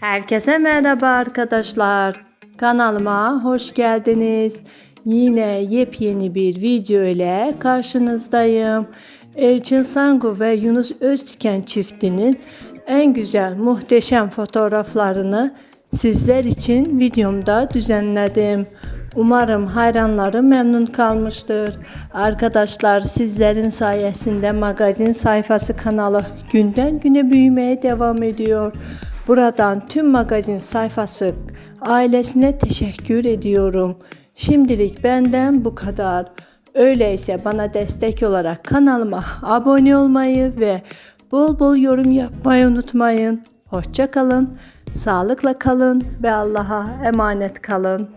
Herkese merhaba arkadaşlar. Kanalıma hoş geldiniz. Yine yepyeni bir video ile karşınızdayım. Elçin Sangu ve Yunus Öztüken çiftinin en güzel muhteşem fotoğraflarını sizler için videomda düzenledim. Umarım hayranlarım memnun kalmıştır. Arkadaşlar sizlerin sayesinde magazin sayfası kanalı günden güne büyümeye devam ediyor. Buradan tüm magazin sayfası ailesine teşekkür ediyorum. Şimdilik benden bu kadar. Öyleyse bana destek olarak kanalıma abone olmayı ve bol bol yorum yapmayı unutmayın. Hoşça kalın, sağlıkla kalın ve Allah'a emanet kalın.